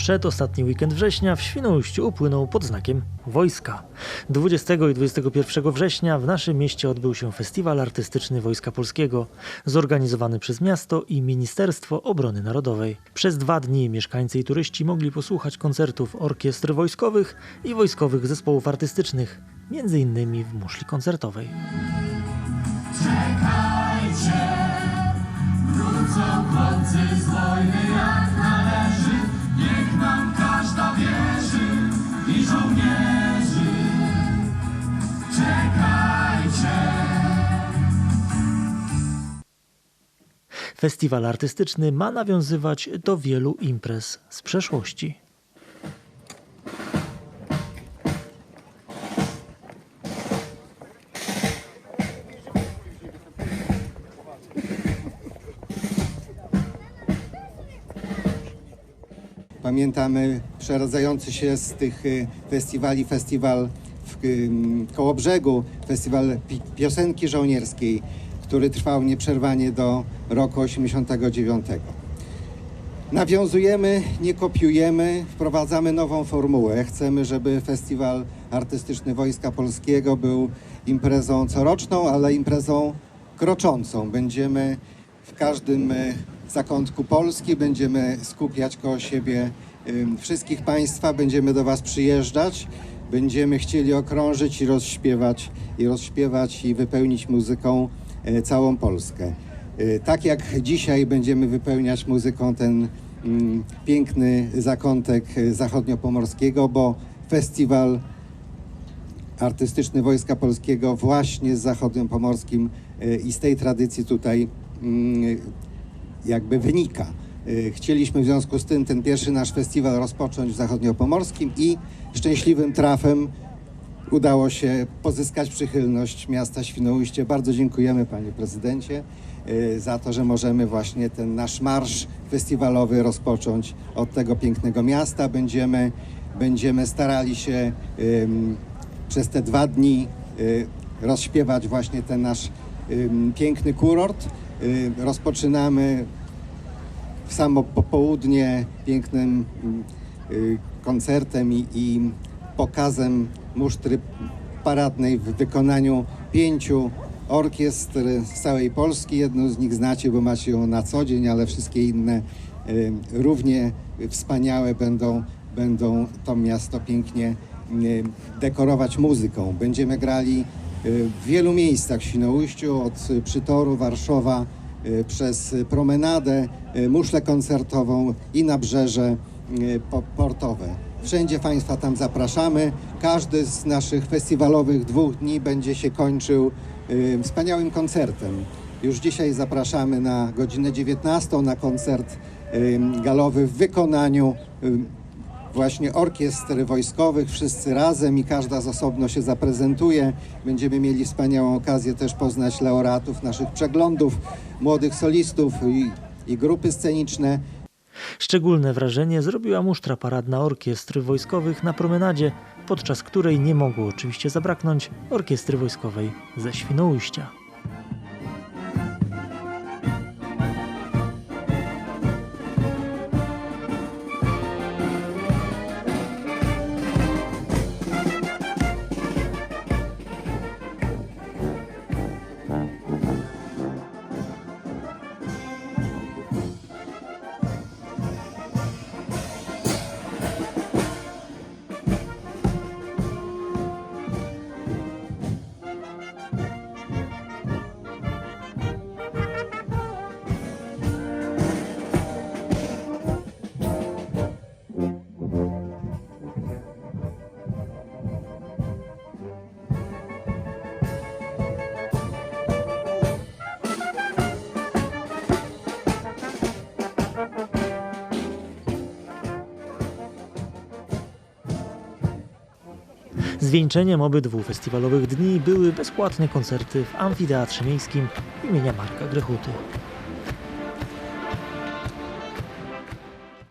Przedostatni weekend września w Świnoujściu upłynął pod znakiem wojska. 20 i 21 września w naszym mieście odbył się Festiwal Artystyczny Wojska Polskiego, zorganizowany przez miasto i Ministerstwo Obrony Narodowej. Przez dwa dni mieszkańcy i turyści mogli posłuchać koncertów orkiestr wojskowych i wojskowych zespołów artystycznych, między innymi w muszli koncertowej. Wrócą Festiwal artystyczny ma nawiązywać do wielu imprez z przeszłości. Pamiętamy przeradzający się z tych y, festiwali festiwal w Kołobrzegu, festiwal pi- piosenki żołnierskiej, który trwał nieprzerwanie do roku 89. Nawiązujemy, nie kopiujemy, wprowadzamy nową formułę. Chcemy, żeby Festiwal Artystyczny Wojska Polskiego był imprezą coroczną, ale imprezą kroczącą. Będziemy w każdym e, zakątku Polski, będziemy skupiać koło siebie ym, wszystkich Państwa, będziemy do Was przyjeżdżać, będziemy chcieli okrążyć i rozśpiewać, i rozśpiewać i wypełnić muzyką e, całą Polskę. Y, Tak jak dzisiaj będziemy wypełniać muzyką ten mm, piękny zakątek y, zachodniopomorskiego, bo festiwal artystyczny Wojska Polskiego właśnie z zachodnim pomorskim i z tej tradycji tutaj mm, jakby wynika. Chcieliśmy w związku z tym ten pierwszy nasz festiwal rozpocząć w zachodniopomorskim i szczęśliwym trafem udało się pozyskać przychylność miasta Świnoujście. Bardzo dziękujemy panie prezydencie y, za to, że możemy właśnie ten nasz marsz festiwalowy rozpocząć od tego pięknego miasta. Będziemy, będziemy starali się ym, przez te dwa dni y, rozśpiewać właśnie ten nasz ym, piękny kurort. Y, rozpoczynamy w samo popołudnie pięknym y, koncertem i, i pokazem musztry paradnej w wykonaniu pięciu orkiestr z całej Polski. Jedną z nich znacie, bo macie ją na co dzień, ale wszystkie inne y, równie wspaniałe będą, będą to miasto pięknie y, dekorować muzyką. Będziemy grali y, w wielu miejscach w Świnoujściu, od Przytoru, Warszawa, przez promenadę, muszlę koncertową i nabrzeże po- portowe. Wszędzie Państwa tam zapraszamy. Każdy z naszych festiwalowych dwóch dni będzie się kończył y, wspaniałym koncertem. Już dzisiaj zapraszamy na godzinę 19 na koncert y, galowy w wykonaniu y, właśnie orkiestr wojskowych, wszyscy razem i każda z osobno się zaprezentuje. Będziemy mieli wspaniałą okazję też poznać laureatów naszych przeglądów, młodych solistów i, i grupy sceniczne. Szczególne wrażenie zrobiła musztra paradna orkiestr wojskowych na promenadzie, podczas której nie mogło oczywiście zabraknąć orkiestry wojskowej ze Świnoujścia. Zwieńczeniem obydwu festiwalowych dni były bezpłatne koncerty w Amfiteatrze Miejskim imienia Marka Grechuty.